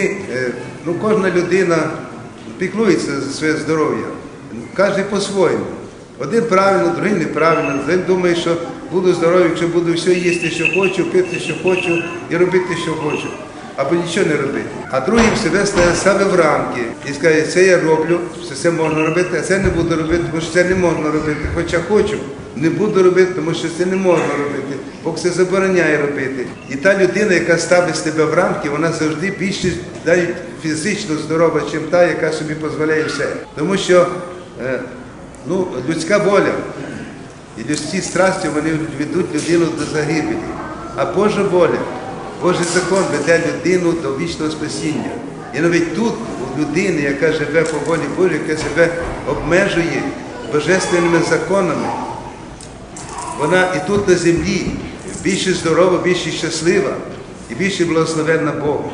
Е, ну, кожна людина піклується за своє здоров'я. Кожен по-своєму. Один правильно, другий неправильно. Один думає, що буду здоровий, якщо буду все їсти, що хочу, пити, що хочу і робити, що хочу. Або нічого не робити. А другий себе ставить себе в рамки і скаже, це я роблю, що це можна робити, а це не буду робити, тому що це не можна робити. Хоча хочу, не буду робити, тому що це не можна робити. Бог це забороняє робити. І та людина, яка ставить себе в рамки, вона завжди більше навіть фізично здорова, ніж та, яка собі дозволяє все. Тому що е, ну, людська воля і людські страсті вони ведуть людину до загибелі. А Божа воля, Божий закон веде людину до вічного спасіння. І навіть тут, людини, яка живе по волі Божій, яка себе обмежує божественними законами, вона і тут на землі більше здорова, більше щаслива і більше благословенна Богом.